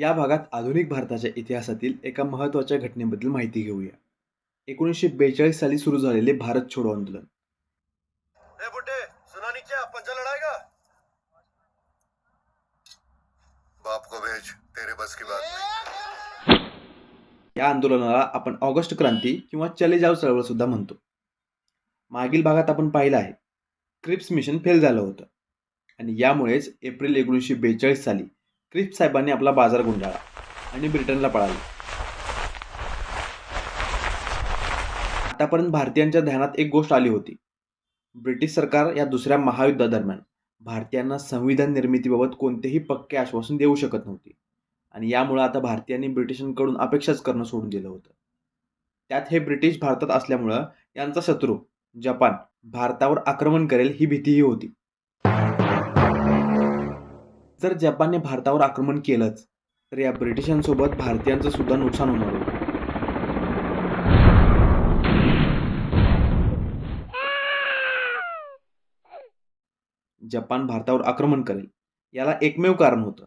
या भागात आधुनिक भारताच्या इतिहासातील एका महत्त्वाच्या घटनेबद्दल माहिती घेऊया. एकोणीसशे बेचाळीस साली सुरू झालेले भारत छोडो आंदोलन. या आंदोलनाला आपण ऑगस्ट क्रांती किंवा चले जाव चळवळ सुद्धा म्हणतो. मागील भागात आपण पाहिलं आहे. क्रिप्स मिशन फेल झालं होतं. आणि यामुळेच एप्रिल एकोणीसशे बेचाळीस साली क्रिस्प साहेबांनी आपला बाजार गुंडाळला आणि ब्रिटनला पळाले. आतापर्यंत भारतीयांच्या ध्यानात एक गोष्ट आली होती. ब्रिटिश सरकार या दुसऱ्या महायुद्धादरम्यान भारतीयांना संविधान निर्मितीबाबत कोणतेही पक्के आश्वासन देऊ शकत नव्हते. आणि यामुळं आता भारतीयांनी ब्रिटिशांकडून अपेक्षाच करणं सोडून दिलं होतं. त्यात हे ब्रिटिश भारतात असल्यामुळं यांचा शत्रू जपान भारतावर आक्रमण करेल ही भीतीही होती. जर जपानने भारतावर आक्रमण केलंच तर या ब्रिटिशांसोबत भारतीयांचं सुद्धा नुकसान होणार होतं. जपान भारतावर आक्रमण करेल याला एकमेव कारण होतं.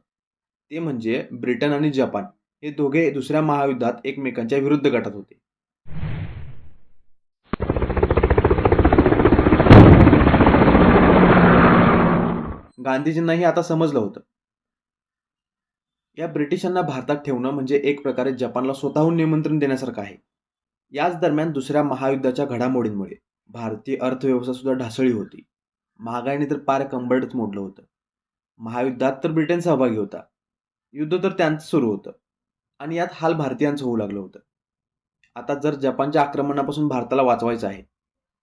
ते म्हणजे ब्रिटन आणि जपान हे दोघे दुसऱ्या महायुद्धात एकमेकांच्या विरुद्ध गटात होते. गांधीजींनाही आता समजलं होतं. या ब्रिटिशांना भारतात ठेवणं म्हणजे एक प्रकारे जपानला स्वतःहून निमंत्रण देण्यासारखं आहे. याच दरम्यान दुसऱ्या महायुद्धाच्या घडामोडींमुळे भारतीय अर्थव्यवस्था सुद्धा ढासळी होती. महागाईने तर पार कंबरडच मोडलं होतं. महायुद्धात तर ब्रिटन सहभागी होता. युद्ध तर त्यांचं सुरू होतं. आणि यात हाल भारतीयांचं होऊ लागलं होतं. आता जर जपानच्या आक्रमणापासून भारताला वाचवायचं आहे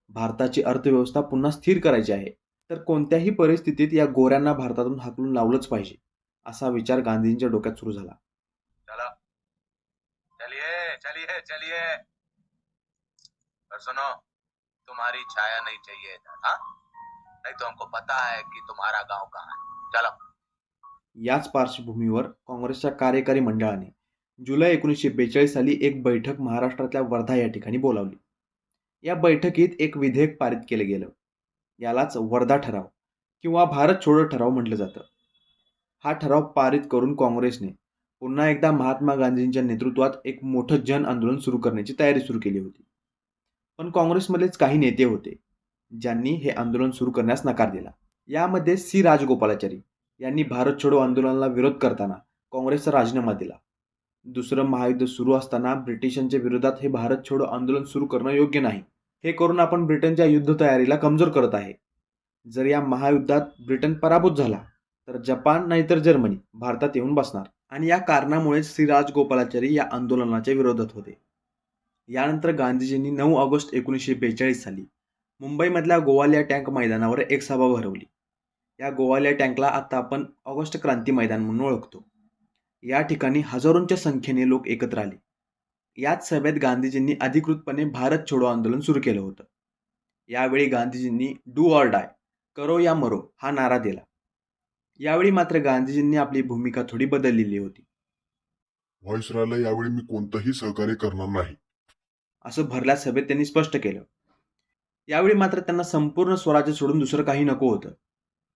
भारताची अर्थव्यवस्था पुन्हा स्थिर करायची आहे तर कोणत्याही परिस्थितीत या गोऱ्यांना भारतातून हाकलून लावलंच पाहिजे असा विचार गांधींच्या डोक्यात सुरू झाला. चलो. चलिए चलिए चलिए और सुनो तुम्हारी छाया नहीं चाहिए हाँ नहीं तो हमको पता है कि तुम्हारा गांव कहाँ है. चलो. याच पार्श्वभूमीवर काँग्रेसच्या कार्यकारी मंडळाने जुलै एकोणीसशे बेचाळीस साली एक बैठक महाराष्ट्रातल्या वर्धा या ठिकाणी बोलावली. या बैठकीत एक विधेयक पारित केलं गेलं. यालाच वर्धा ठराव किंवा भारत छोडो ठराव म्हटलं जातं. हा ठराव पारित करून काँग्रेसने पुन्हा एकदा महात्मा गांधींच्या नेतृत्वात एक मोठं जन आंदोलन सुरू करण्याची तयारी सुरू केली होती. पण काँग्रेसमध्येच काही नेते होते ज्यांनी हे आंदोलन सुरू करण्यास नकार दिला. यामध्ये सी राजगोपालाचारी यांनी भारत छोडो आंदोलनाला विरोध करताना काँग्रेसचा राजीनामा दिला. दुसरं महायुद्ध सुरू असताना ब्रिटिशांच्या विरोधात हे भारत छोडो आंदोलन सुरू करणं योग्य नाही. हे करून आपण ब्रिटनच्या युद्ध तयारीला कमजोर करत आहे. जर या महायुद्धात ब्रिटन पराभूत झाला तर जपान नाहीतर जर्मनी भारतात येऊन बसणार. आणि या कारणामुळे श्री राजगोपालाचारी या आंदोलनाच्या विरोधात होते. यानंतर गांधीजींनी नऊ ऑगस्ट एकोणीसशे बेचाळीस साली मुंबईमधल्या गोवालिया टँक मैदानावर एक सभा भरवली. या गोवालिया टँकला आता आपण ऑगस्ट क्रांती मैदान म्हणून ओळखतो. या ठिकाणी हजारोंच्या संख्येने लोक एकत्र आले. याच सभेत गांधीजींनी अधिकृतपणे भारत छोडो आंदोलन सुरू केलं होतं. यावेळी गांधीजींनी डू ऑर डाय करो या मरो हा नारा दिला. यावेळी मात्र गांधीजींनी आपली भूमिका थोडी बदललेली होती. व्हॉइसरायला यावेळी मी कोणतंही सहकार्य करणार नाही. असं भरल्या सभेत त्यांनी स्पष्ट केलं. यावेळी मात्र त्यांना संपूर्ण स्वराज्य सोडून दुसरं काही नको होतं.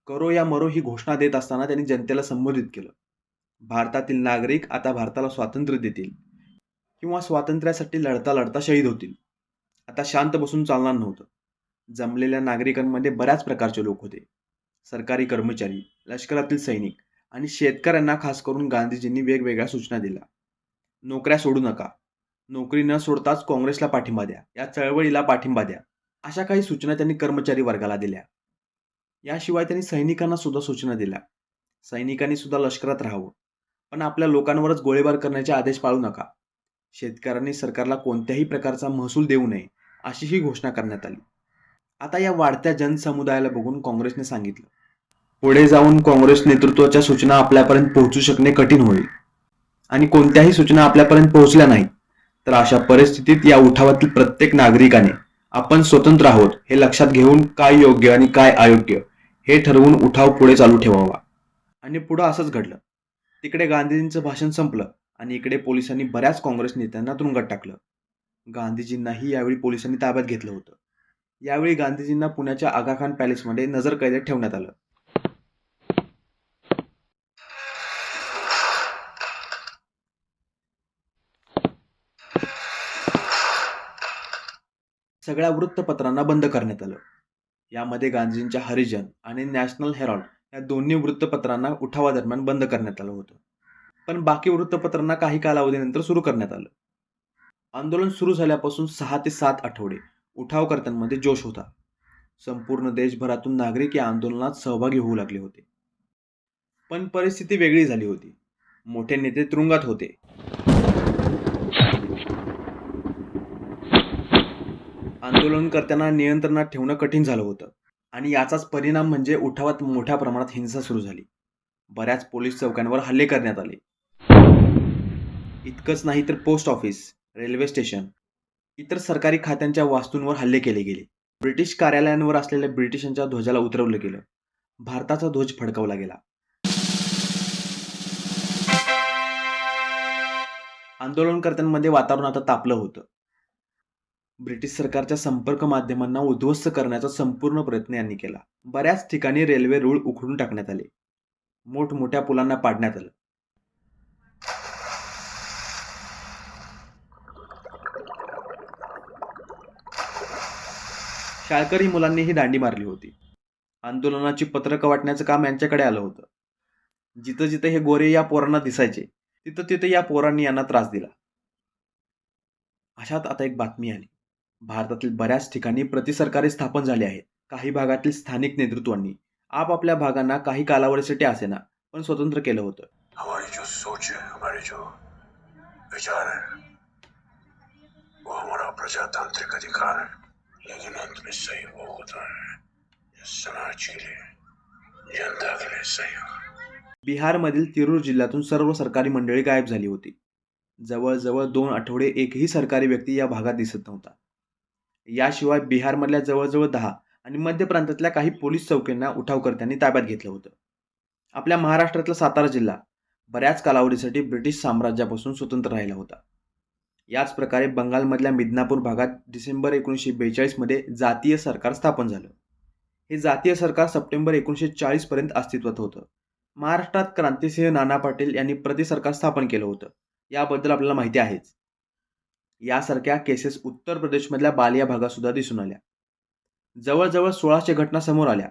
करो या मरो ही घोषणा देत असताना त्यांनी जनतेला संबोधित केलं. भारतातील नागरिक आता भारताला स्वातंत्र्य देतील. किंवा स्वातंत्र्यासाठी लढता लढता शहीद होतील. आता शांत बसून चालणार नव्हतं. जमलेल्या नागरिकांमध्ये बऱ्याच प्रकारचे लोक होते. सरकारी कर्मचारी लष्करातील सैनिक आणि शेतकऱ्यांना खास करून गांधीजींनी वेगवेगळ्या सूचना दिल्या. नोकऱ्या सोडू नका. नोकरी न सोडताच काँग्रेसला पाठिंबा द्या. या चळवळीला पाठिंबा द्या. अशा काही सूचना त्यांनी कर्मचारी वर्गाला दिल्या. याशिवाय त्यांनी सैनिकांना सुद्धा सूचना दिल्या. सैनिकांनी सुद्धा लष्करात राहावं. पण आपल्या लोकांवरच गोळीबार करण्याचे आदेश पाळू नका. शेतकऱ्यांनी सरकारला कोणत्याही प्रकारचा महसूल देऊ नये अशी ही घोषणा करण्यात आली. आता या वाढत्या जनसमुदायाला बघून काँग्रेसने सांगितलं पुढे जाऊन काँग्रेस नेतृत्वाच्या सूचना आपल्यापर्यंत पोहोचू शकणे कठीण होईल. आणि कोणत्याही सूचना आपल्यापर्यंत पोहोचल्या नाहीत तर अशा परिस्थितीत या उठावातील प्रत्येक नागरिकाने आपण स्वतंत्र आहोत हे लक्षात घेऊन काय योग्य आणि काय अयोग्य हे ठरवून उठाव पुढे चालू ठेवावा. आणि पुढं असंच घडलं. तिकडे गांधीजींचं भाषण संपलं. आणि इकडे पोलिसांनी बऱ्याच काँग्रेस नेत्यांना तुरुंगात टाकलं. गांधीजींनाही यावेळी पोलिसांनी ताब्यात घेतलं होतं. यावेळी गांधीजींना पुण्याच्या आगाखान पॅलेसमध्ये नजर कैद्यात ठेवण्यात आलं. सगळ्या वृत्तपत्रांना बंद करण्यात आलं. यामध्ये गांधीजींच्या हरिजन आणि नॅशनल हेरॉल्ड या दोन्ही वृत्तपत्रांना उठावादरम्यान बंद करण्यात आलं होतं. पण बाकी वृत्तपत्रांना काही कालावधीनंतर सुरू करण्यात आलं. आंदोलन सुरू झाल्यापासून सहा ते सात आठवडे उठावकर्त्यांमध्ये जोश होता. संपूर्ण देशभरातून नागरिक या आंदोलनात सहभागी होऊ लागले होते. पण परिस्थिती वेगळी झाली होती. मोठे नेते तुरुंगात होते. आंदोलनकर्त्यांना नियंत्रणात ठेवणं कठीण झालं होतं आणि याचाच परिणाम म्हणजे उठावात मोठ्या प्रमाणात हिंसा सुरू झाली. बऱ्याच पोलीस चौक्यांवर हल्ले करण्यात आले. इतकंच नाही तर पोस्ट ऑफिस रेल्वे स्टेशन इतर सरकारी खात्यांच्या वास्तूंवर हल्ले केले गेले. ब्रिटिश कार्यालयांवर असलेल्या ब्रिटिशांच्या ध्वजाला उतरवलं गेलं. भारताचा ध्वज फडकवला गेला. आंदोलनकर्त्यांमध्ये वातावरण आता तापलं होतं. ब्रिटिश सरकारच्या संपर्क माध्यमांना उद्ध्वस्त करण्याचा संपूर्ण प्रयत्न यांनी केला. बऱ्याच ठिकाणी रेल्वे रूळ उखडून टाकण्यात आले. मोठमोठ्या पुलांना पाडण्यात आलं. शाळकरी मुलांनीही दांडी मारली होती. आंदोलनाची पत्रकं वाटण्याचं काम यांच्याकडे आलं होतं. जिथं जिथं हे गोरे या पोरांना दिसायचे तिथं तिथं या पोरांनी यांना त्रास दिला. अशात आता एक बातमी आली. भारतातील बऱ्याच ठिकाणी प्रतिसरकारे स्थापन झाली आहेत. काही भागातील स्थानिक नेतृत्वांनी आपापल्या भागांना काही कालावधीसाठी असेना पण स्वतंत्र केलं होतं. हमारी जो सोच है हमारे जो विचार है वो हमारा प्रजातांत्रिक अधिकार है। लेकिन अंत में सही वो होता बिहारमधील तिरूर जिल्ह्यातून सर्व सरकारी मंडळी गायब झाली होती. जवळजवळ दोन आठवडे एकही सरकारी व्यक्ती या भागात दिसत नव्हता. याशिवाय बिहारमधल्या जवळजवळ दहा आणि मध्य प्रांतातल्या काही पोलीस चौकींना उठावकर्त्यांनी ताब्यात घेतलं होतं. आपल्या महाराष्ट्रातला सातारा जिल्हा बऱ्याच कालावधीसाठी ब्रिटिश साम्राज्यापासून स्वतंत्र राहिला होता. याच प्रकारे बंगालमधल्या मिदनापूर भागात डिसेंबर एकोणीसशे बेचाळीसमध्ये जातीय सरकार स्थापन झालं. हे जातीय सरकार सप्टेंबर एकोणीसशे चाळीसपर्यंत अस्तित्वात होतं. महाराष्ट्रात क्रांतिसिंह नाना पाटील यांनी प्रति सरकार स्थापन केलं होतं. याबद्दल आपल्याला माहिती आहेच. यासारख्या केसेस उत्तर प्रदेशमधल्या बालिया भागातसुद्धा दिसून आल्या. जवळजवळ सोळाशे घटना समोर आल्या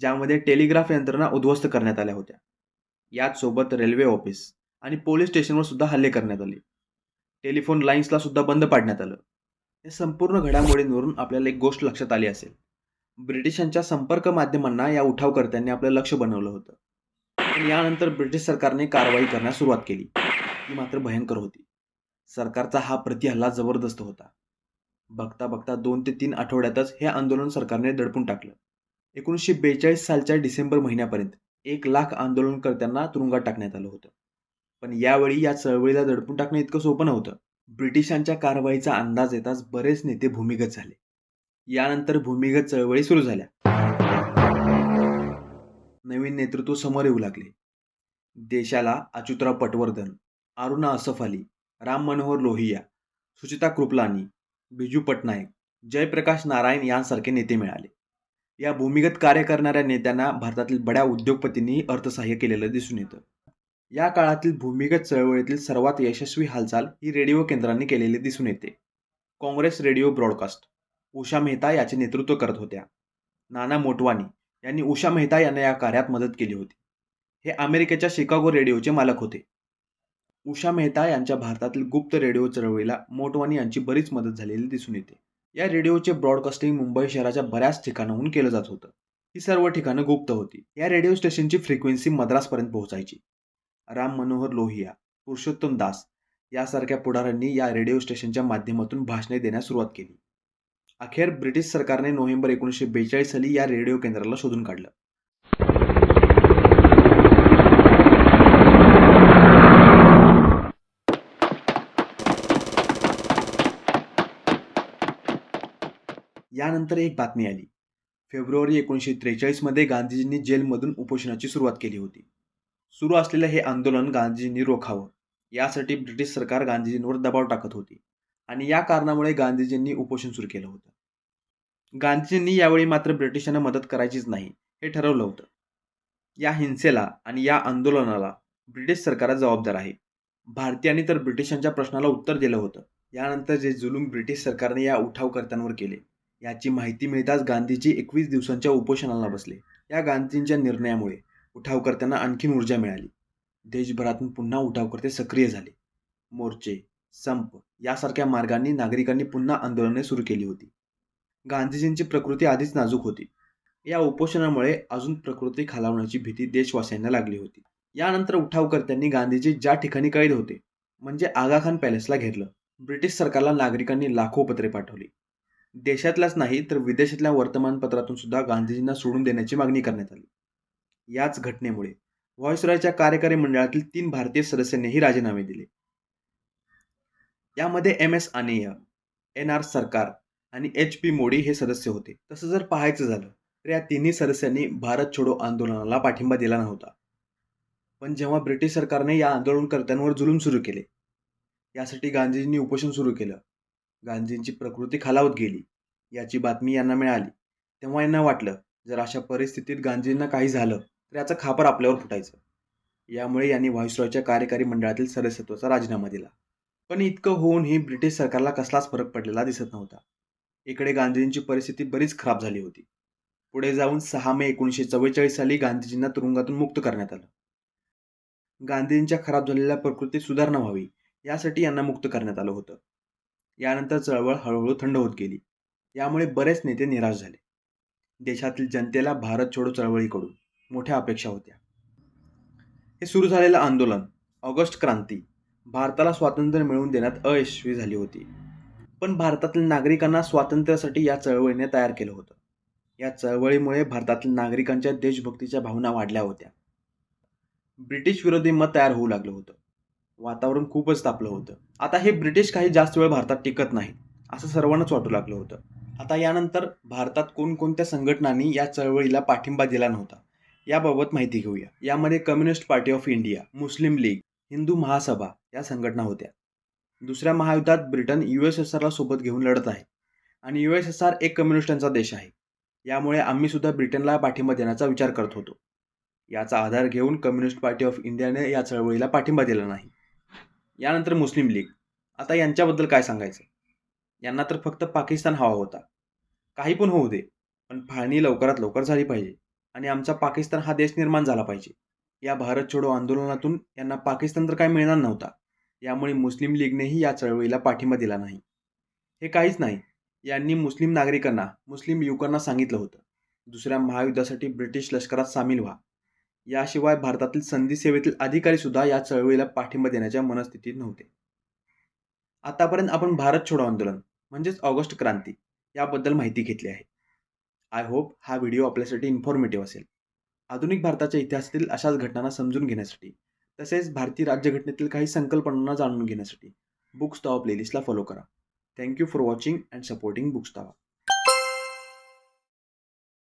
ज्यामध्ये टेलिग्राफ यंत्रणा उद्ध्वस्त करण्यात आल्या होत्या. याचसोबत रेल्वे ऑफिस आणि पोलीस स्टेशनवर सुद्धा हल्ले करण्यात आले. टेलिफोन लाईन्सला सुद्धा बंद पाडण्यात आलं. या संपूर्ण घडामोडींवरून आपल्याला एक गोष्ट लक्षात आली असेल. ब्रिटिशांच्या संपर्क माध्यमांना या उठावकर्त्यांनी आपलं लक्ष बनवलं होतं. पण यानंतर ब्रिटिश सरकारने कारवाई करण्यास सुरुवात केली. ती मात्र भयंकर होती. सरकारचा हा प्रतिहल्ला जबरदस्त होता. बघता बघता दोन ते तीन आठवड्यातच हे आंदोलन सरकारने दडपून टाकलं. एकोणीसशे बेचाळीस सालच्या डिसेंबर महिन्यापर्यंत एक लाख आंदोलनकर्त्यांना तुरुंगात टाकण्यात आलं होतं. पण यावेळी या चळवळीला दडपून टाकणं इतकं सोपं नव्हतं. ब्रिटिशांच्या कारवाईचा अंदाज येताच बरेच नेते भूमिगत झाले. यानंतर भूमिगत चळवळी सुरू झाल्या. नवीन नेतृत्व समोर येऊ लागले. देशाला अच्युतराव पटवर्धन अरुणा असफ अली राम मनोहर लोहिया सुचिता कृपलानी बिजू पटनायक जयप्रकाश नारायण यांसारखे नेते मिळाले. या भूमिगत कार्य करणाऱ्या नेत्यांना भारतातील बड्या उद्योगपतींनी अर्थसहाय्य केलेलं दिसून येतं. या काळातील भूमिगत चळवळीतील सर्वात यशस्वी हालचाल ही रेडिओ केंद्रांनी केलेली दिसून येते. Congress radio broadcast. Usha Mehta याचे नेतृत्व करत होत्या. नाना मोटवानी यांनी उषा मेहता यांना या कार्यात मदत केली होती. हे अमेरिकेच्या शिकागो रेडिओचे मालक होते. उषा मेहता यांच्या भारतातील गुप्त रेडिओ चळवळीला मोटवानी यांची बरीच मदत झालेली दिसून येते. या रेडिओचे ब्रॉडकास्टिंग मुंबई शहराच्या बऱ्याच ठिकाणाहून केलं जात होतं. ही सर्व ठिकाणं गुप्त होती. या रेडिओ स्टेशनची फ्रिक्वेन्सी मद्रासपर्यंत पोहोचायची. राम मनोहर लोहिया पुरुषोत्तम दास यासारख्या पुढाऱ्यांनी या रेडिओ स्टेशनच्या माध्यमातून भाषणे देण्यास सुरुवात केली. अखेर ब्रिटिश सरकारने नोव्हेंबर एकोणीसशे बेचाळीस साली या रेडिओ केंद्राला शोधून काढलं. यानंतर एक बातमी आली. फेब्रुवारी एकोणीसशे त्रेचाळीसमध्ये गांधीजींनी जेलमधून उपोषणाची सुरुवात केली होती. सुरू असलेलं हे आंदोलन गांधीजींनी रोखावं. यासाठी ब्रिटिश सरकार गांधीजींवर दबाव टाकत होती आणि या कारणामुळे गांधीजींनी उपोषण सुरू केलं होतं. गांधीजींनी यावेळी मात्र ब्रिटिशांना मदत करायचीच नाही हे ठरवलं होतं. या हिंसेला आणि या आंदोलनाला ब्रिटिश सरकार जबाबदार आहे. भारतीयांनी तर ब्रिटिशांच्या प्रश्नाला उत्तर दिलं होतं. यानंतर जे जुलूम ब्रिटिश सरकारने या उठावकर्त्यांवर केले याची माहिती मिळताच गांधीजी एकवीस दिवसांच्या उपोषणाला बसले. या गांधींच्या निर्णयामुळे उठावकर्त्यांना आणखीन ऊर्जा मिळाली. देशभरातून पुन्हा उठावकर्ते सक्रिय झाले. मोर्चे संप यासारख्या मार्गांनी नागरिकांनी पुन्हा आंदोलने सुरू केली होती. गांधीजींची प्रकृती आधीच नाजूक होती. या उपोषणामुळे अजून प्रकृती खालावण्याची भीती देशवासियांना लागली होती. यानंतर उठावकर्त्यांनी गांधीजी ज्या ठिकाणी कैद होते म्हणजे आगाखान पॅलेसला घेरलं. ब्रिटिश सरकारला नागरिकांनी लाखो पत्रे पाठवली. देशातल्याच नाही तर विदेशातल्या वर्तमानपत्रातून सुद्धा गांधीजींना सोडून देण्याची मागणी करण्यात आली. याच घटनेमुळे व्हॉइसरॉयच्या कार्यकारी मंडळातील तीन भारतीय सदस्यांनीही राजीनामे दिले. यामध्ये M S Aney N R Sarkar आणि एच पी मोडी हे सदस्य होते. तसं जर पाहायचं झालं तर या तिन्ही सदस्यांनी भारत छोडो आंदोलनाला पाठिंबा दिला नव्हता. पण जेव्हा ब्रिटिश सरकारने या आंदोलनकर्त्यांवर जुलूम सुरू केले यासाठी गांधीजींनी उपोषण सुरू केलं गांधींची प्रकृती खालावत गेली याची बातमी यांना मिळाली तेव्हा यांना वाटलं जर अशा परिस्थितीत गांधींना काही झालं तर याचं खापर आपल्यावर फुटायचं. यामुळे यांनी व्हॉइसरॉयच्या कार्यकारी मंडळातील सदस्यत्वाचा राजीनामा दिला. पण इतकं होऊनही ब्रिटिश सरकारला कसलाच फरक पडलेला दिसत नव्हता. इकडे गांधीजींची परिस्थिती बरीच खराब झाली होती. पुढे जाऊन सहा मे एकोणीसशे चव्वेचाळीस साली गांधीजींना तुरुंगातून मुक्त करण्यात आलं. गांधीजींच्या खराब झालेल्या प्रकृतीत सुधारणा व्हावी यासाठी यांना मुक्त करण्यात आलं होतं. यानंतर चळवळ हळूहळू थंड होत गेली. यामुळे बरेच नेते निराश झाले. देशातील जनतेला भारत छोडो चळवळीकडून. मोठ्या अपेक्षा होत्या. हे सुरू झालेलं आंदोलन ऑगस्ट क्रांती भारताला स्वातंत्र्य मिळवून देण्यात अयशस्वी झाली होती. पण भारतातील नागरिकांना स्वातंत्र्यासाठी या चळवळीने तयार केलं होतं. या चळवळीमुळे भारतातील नागरिकांच्या देशभक्तीच्या भावना वाढल्या होत्या. ब्रिटिश विरोधी मत तयार होऊ लागलं होतं. वातावरण खूपच तापलं होतं. आता हे ब्रिटिश काही जास्त वेळ भारतात टिकत नाही असं सर्वांनाच वाटू लागलं होतं. आता यानंतर भारतात कोणकोणत्या संघटनांनी या चळवळीला पाठिंबा दिला नव्हता? याबाबत माहिती घेऊया. यामध्ये Communist Party of India Muslim League Hindu Mahasabha या संघटना होत्या. दुसऱ्या महायुद्धात ब्रिटन यू एस एस आरला सोबत घेऊन लढत आहे. आणि यू एस एस आर एक कम्युनिस्टांचा देश आहे. यामुळे आम्ही सुद्धा ब्रिटनला पाठिंबा देण्याचा विचार करत होतो. याचा आधार घेऊन कम्युनिस्ट पार्टी ऑफ इंडियाने या चळवळीला पाठिंबा दिला नाही. यानंतर मुस्लिम लीग आता यांच्याबद्दल काय सांगायचं? यांना तर फक्त पाकिस्तान हवा होता. काही पण होऊ दे पण फाळणी लवकरात लवकर झाली पाहिजे. आणि आमचा पाकिस्तान हा देश निर्माण झाला पाहिजे. या भारत छोडो आंदोलनातून यांना पाकिस्तान तर काय मिळणार नव्हता. यामुळे मुस्लिम लीगनेही या चळवळीला पाठिंबा दिला नाही. हे काहीच नाही. यांनी मुस्लिम नागरिकांना मुस्लिम युवकांना सांगितलं होतं. दुसऱ्या महायुद्धासाठी ब्रिटिश लष्करात सामील व्हा. याशिवाय भारतातील संधी सेवेतील अधिकारी सुद्धा या चळवळीला पाठिंबा देण्याच्या मनस्थितीत नव्हते. आतापर्यंत आपण भारत छोडो आंदोलन म्हणजेच ऑगस्ट क्रांती याबद्दल माहिती घेतली आहे. आय होप हा व्हिडिओ आपल्यासाठी इन्फॉर्मेटिव्ह असेल. आधुनिक भारताच्या इतिहासातील अशाच घटनांना समजून घेण्यासाठी तसेच भारतीय राज्यघटनेतील काही संकल्पनांना जाणून घेण्यासाठी बुक्स तावा प्लेलिस्टला फॉलो करा. Thank you for watching and supporting books तावा